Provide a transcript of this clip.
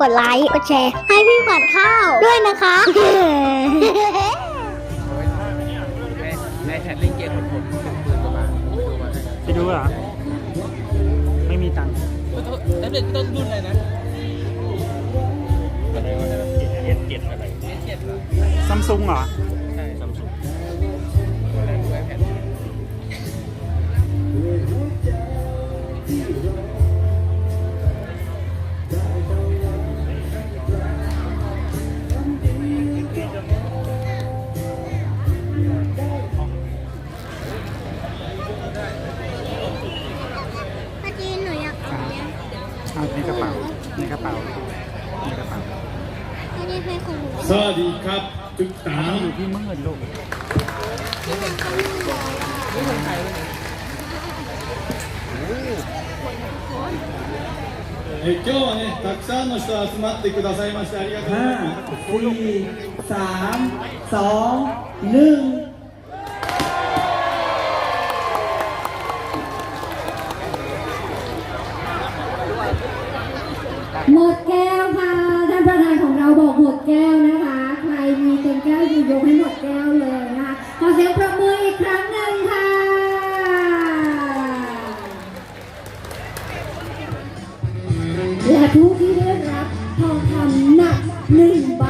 กดไลค์ กดแชร์ ให้พี่ขวัญข้าวด้วยนะคะ ในแพทเล่นเกมของผมถึงปืนประมาณไม่รู้ว่าได้ไปดูเหรอ ไม่มีตังค์แท็บเล็ตต้นรุ่นอะไรนะอะไรวะเอสเจ็ดอะไรเอสเจ็ดเหรอซัมซุงเหรอ ในกระเป๋าในกระเป๋าในกระเป๋า ไม่ได้ให้ของหนู สวัสดีครับทุกท่า เอา น อยู่ที่มืดลูก นี่คนไทยเลย え今日はねたくさんの人集まってくださいましてありがとうございますห้าสี่สามสองหนึ่ง ยกให้หมดแก้วเลยนะคะขอเสียงประมืออีกครั้งหนึ่งค่ะ และทุกที่ได้รับทองคำหนักหนึ่งบาท